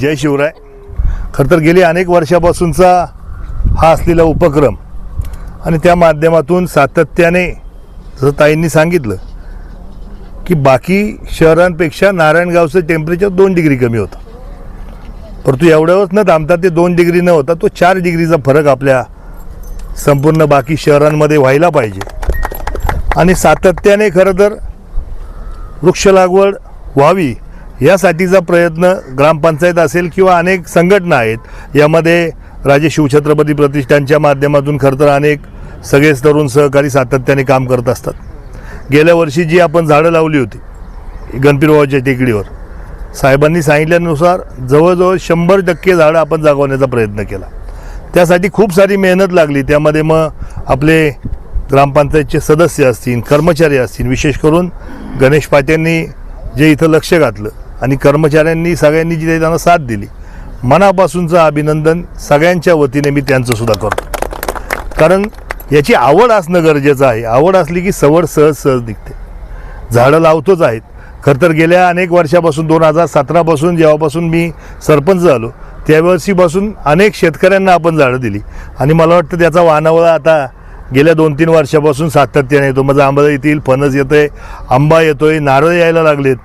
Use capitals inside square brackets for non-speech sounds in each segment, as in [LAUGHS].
जय शिवराय. खरं तर गेली अनेक वर्षापासूनचा हा असलेला उपक्रम आणि त्या माध्यमातून सातत्याने जसं ताईंनी सांगितलं की बाकी शहरांपेक्षा नारायणगावचं टेम्परेचर दोन डिग्री कमी होतं. परंतु एवढ्यावरच न थांबता ते दोन डिग्री न होता तो चार डिग्रीचा फरक आपल्या संपूर्ण बाकी शहरांमध्ये व्हायला पाहिजे. आणि सातत्याने खरं तर वृक्ष लागवड व्हावी यासाठीचा प्रयत्न ग्रामपंचायत असेल किंवा अनेक संघटना आहेत यामध्ये राजे शिवछत्रपती प्रतिष्ठानच्या माध्यमातून खरं तर अनेक सगळेच तरुण सहकारी सातत्याने काम करत असतात. गेल्या वर्षी जी आपण झाडं लावली होती गणपतीबाबाच्या टेकडीवर साहेबांनी सांगितल्यानुसार जवळजवळ शंभर टक्के झाडं आपण जागवण्याचा प्रयत्न केला. त्यासाठी खूप सारी मेहनत लागली. त्यामध्ये मग आपले ग्रामपंचायतचे सदस्य असतील कर्मचारी असतील विशेष करून गणेश पाट्यांनी जे इथं लक्ष घातलं आणि कर्मचाऱ्यांनी सगळ्यांनी जिथे त्यांना साथ दिली मनापासूनचं अभिनंदन सगळ्यांच्या वतीने मी त्यांचंसुद्धा करतो. कारण याची आवड असणं गरजेचं आहे. आवड असली की सवड सहज सहज निघते. झाडं लावतोच आहेत. खरं तर गेल्या अनेक वर्षापासून दोन हजार सतरापासून जेव्हापासून मी सरपंच झालो त्यावर्षीपासून अनेक शेतकऱ्यांना आपण झाडं दिली. आणि मला वाटतं त्याचा वानावळा आता गेल्या दोन तीन वर्षापासून सातत्याने येतो. माझं आंबा येतील फणस येतोय आंबा येतोय नारळ यायला लागलेत.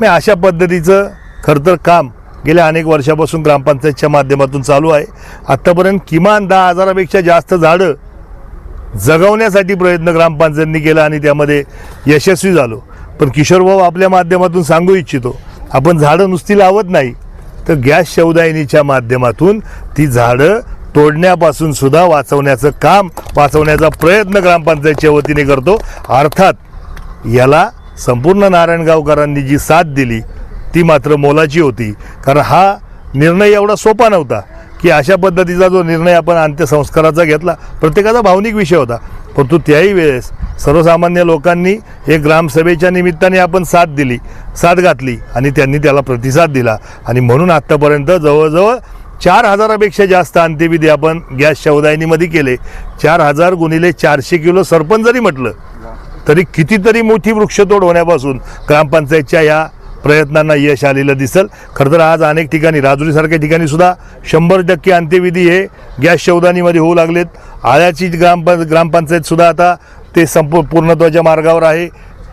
मी अशा पद्धतीचं खरं तर काम गेल्या अनेक वर्षापासून ग्रामपंचायतच्या माध्यमातून चालू आहे. आत्तापर्यंत किमान दहा हजारापेक्षा जास्त झाडं जगवण्यासाठी प्रयत्न ग्रामपंचायतनी केला आणि त्यामध्ये यशस्वी झालो. पण किशोरभाऊ आपल्या माध्यमातून सांगू इच्छितो आपण झाडं नुसती लावत नाही तर गॅस शौदायनीच्या माध्यमातून ती झाडं तोडण्यापासून सुद्धा वाचवण्याचं काम वाचवण्याचा प्रयत्न ग्रामपंचायतच्या वतीने करतो. अर्थात याला संपूर्ण नारायणगावकरांनी जी साथ दिली ती मात्र मोलाची होती. कारण हा निर्णय एवढा सोपा नव्हता की अशा पद्धतीचा जो निर्णय आपण अंत्यसंस्काराचा घेतला प्रत्येकाचा भावनिक विषय होता. परंतु त्याही वेळेस सर्वसामान्य लोकांनी हे ग्रामसभेच्या निमित्ताने आपण साथ दिली साथ घातली आणि त्यांनी त्याला प्रतिसाद दिला. आणि म्हणून आत्तापर्यंत जवळजवळ चार हजारापेक्षा जास्त अंत्यविधी आपण गॅस शवदायनीमध्ये केले. चार हजार गुणिले चारशे किलो सरपंच जरी म्हटलं तरी कितीतरी मोठी वृक्षतोड होण्यापासून ग्रामपंचायतच्या या प्रयत्नांना यश आलेलं दिसल. खरं तर आज अनेक ठिकाणी राजुरीसारख्या ठिकाणी सुद्धा शंभर टक्के अंत्यविधी हे गॅस शवदानीमध्ये होऊ लागलेत. आळ्याची ग्रामप ग्रामपंचायतसुद्धा आता ते संपू पूर्णत्वाच्या मार्गावर आहे.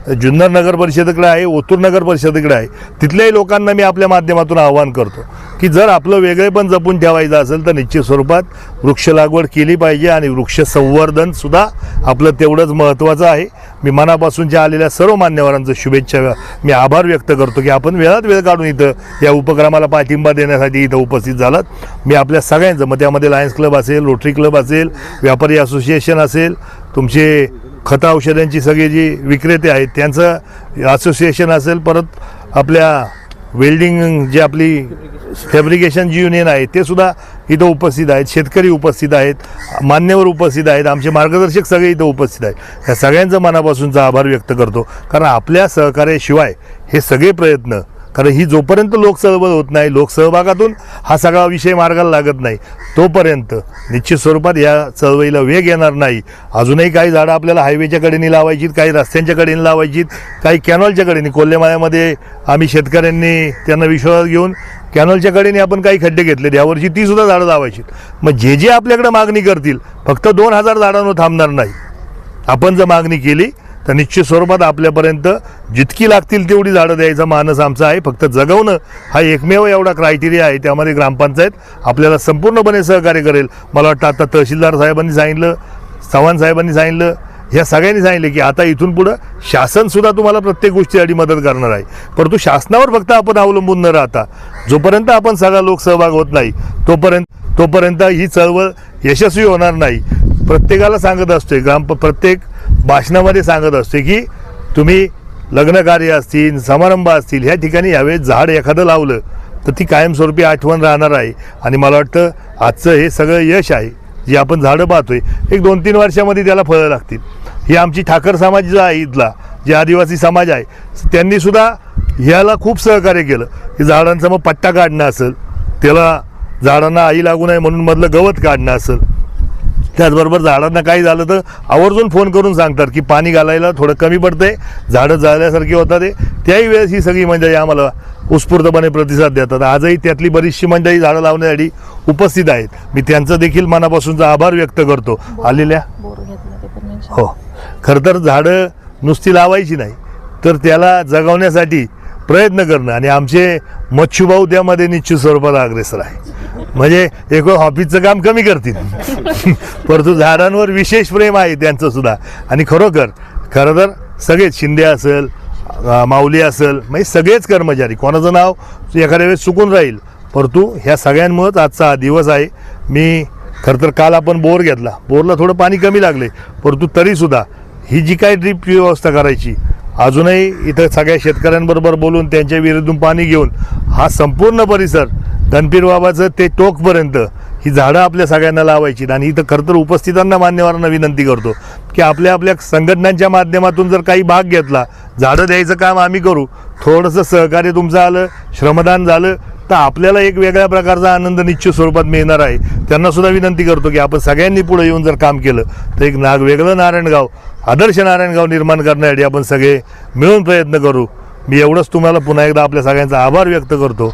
जुन्नर नगर परिषदेकडे आहे ओतूर नगर परिषदेकडे आहे. तिथल्याही लोकांना मी आपल्या माध्यमातून आवाहन करतो की जर आपलं वेगळेपण जपून ठेवायचं असेल तर निश्चित स्वरूपात वृक्ष लागवड केली पाहिजे आणि वृक्ष संवर्धनसुद्धा आपलं तेवढंच महत्त्वाचं आहे. मी मनापासूनच्या आलेल्या सर्व मान्यवरांचं शुभेच्छा मी आभार व्यक्त करतो की आपण वेळात वेळ काढून इथं या उपक्रमाला पाठिंबा देण्यासाठी इथं उपस्थित झालात. मी आपल्या सगळ्यांचं मग त्यामध्ये लायन्स क्लब असेल रोटरी क्लब असेल व्यापारी असोसिएशन असेल तुमचे खतं औषधांची सगळी जी विक्रेते आहेत त्यांचं असोसिएशन असेल परत आपल्या वेल्डिंग जी आपली फॅब्रिकेशन जी युनियन आहे ते सुद्धा इथं उपस्थित आहेत. शेतकरी उपस्थित आहेत मान्यवर उपस्थित आहेत आमचे मार्गदर्शक सगळे इथं उपस्थित आहेत. या सगळ्यांचं मनापासूनचा आभार व्यक्त करतो. कारण आपल्या सहकार्याशिवाय हे सगळे प्रयत्न कारण ही जोपर्यंत लोकसहभाग होत नाही लोकसहभागातून हा सगळा विषय मार्गाला लागत नाही तोपर्यंत निश्चित स्वरूपात या चळवळीला वेग येणार नाही. अजूनही काही झाडं आपल्याला हायवेच्या कडेने लावायची काही रस्त्यांच्या कडेने लावायची काही कॅनॉलच्या कडेने. कोल्हेमाळ्यामध्ये आम्ही शेतकऱ्यांनी त्यांना विश्वास घेऊन कॅनॉलच्या कडेने आपण काही खड्डे घेतले यावर्षी ती सुद्धा झाडं लावायची मग जे जे आपल्याकडे मागणी करतील फक्त दोन हजार झाडांवर थांबणार नाही. आपण जर मागणी केली तर निश्चित स्वरूपात आपल्यापर्यंत जितकी लागतील तेवढी झाडं द्यायचा मानस आमचा आहे. फक्त जगवणं हा एकमेव एवढा क्रायटेरिया आहे. त्यामध्ये ग्रामपंचायत आपल्याला संपूर्णपणे सहकार्य करेल. मला वाटतं आता तहसीलदार साहेबांनी सांगितलं चव्हाण साहेबांनी सांगितलं ह्या सगळ्यांनी सांगितलं की आता इथून पुढं शासनसुद्धा तुम्हाला प्रत्येक गोष्टीसाठी मदत करणार आहे. परंतु शासनावर फक्त आपण अवलंबून न राहता जोपर्यंत आपण सगळा लोकसहभाग होत नाही तोपर्यंत तोपर्यंत ही चळवळ यशस्वी होणार नाही. प्रत्येकाला सांगत असतोय ग्राम प्रत्येक भाषणामध्ये सांगत असते की तुम्ही लग्नकार्य असतील समारंभ असतील ह्या ठिकाणी यावेळेस झाड एखादं लावलं तर ती कायमस्वरूपी आठवण राहणार आहे. आणि मला वाटतं आजचं हे सगळं यश आहे जे आपण झाडं पाहतोय एक दोन तीन वर्षामध्ये त्याला फळं लागतील. ही आमची ठाकर समाज जो आहे इथला जे आदिवासी समाज आहे त्यांनी सुद्धा ह्याला खूप सहकार्य केलं. की झाडांचा मग पट्टा काढणं असेल त्याला झाडांना आई लागू नये म्हणून मधलं गवत काढणं असेल त्याचबरोबर झाडांना काही झालं तर आवर्जून फोन करून सांगतात की पाणी घालायला थोडं कमी पडतंय झाडं जाळल्यासारखी होतात ते. त्याही वेळेस ही सगळी मंडळी आम्हाला उत्स्फूर्तपणे प्रतिसाद देतात. आजही त्यातली बरीचशी मंडळी झाडं लावण्यासाठी उपस्थित आहेत. मी त्यांचं देखील मनापासूनचा आभार व्यक्त करतो. आलेल्या. हो. खरं तर झाडं नुसती लावायची नाही तर त्याला जगवण्यासाठी प्रयत्न करणं. आणि आमचे मच्छूभाऊ त्यामध्ये निश्चित स्वरूपात अग्रेसर आहे म्हणजे एक ऑफिसचं काम कमी करतील. [LAUGHS] परंतु झाडांवर विशेष प्रेम आहे त्यांचं सुद्धा. आणि खरोखर खरं तर सगळेच शिंदे असेल माऊली असेल म्हणजे सगळेच कर्मचारी कोणाचं नाव एखाद्या वेळेस चुकून राहील. परंतु ह्या सगळ्यांमुळंच आजचा हा दिवस आहे. मी खरं तर काल आपण बोर घेतला. बोरला थोडं पाणी कमी लागले. परंतु तरीसुद्धा ही जी काही ड्रीपची व्यवस्था करायची अजूनही इथं सगळ्या शेतकऱ्यांबरोबर बोलून त्यांच्या विरोधून पाणी घेऊन हा संपूर्ण परिसर धनपीर बाबाचं ते टोकपर्यंत ही झाडं आपल्या सगळ्यांना लावायची आणि इथं खरं तर उपस्थितांना मान्यवरांना विनंती करतो की आपल्या आपल्या संघटनांच्या माध्यमातून जर काही भाग घेतला झाडं द्यायचं काम आम्ही करू थोडंसं सहकार्य तुमचं आलं श्रमदान झालं तर आपल्याला एक वेगळ्या प्रकारचा आनंद निश्चित स्वरूपात मिळणार आहे. त्यांना सुद्धा विनंती करतो की आपण सगळ्यांनी पुढे येऊन जर काम केलं तर एक नाग वेगळं नारायणगाव आदर्श नारायणगाव निर्माण करण्यासाठी आपण सगळे मिळून प्रयत्न करू. मी एवढंच तुम्हाला पुन्हा एकदा आपल्या सगळ्यांचा आभार व्यक्त करतो.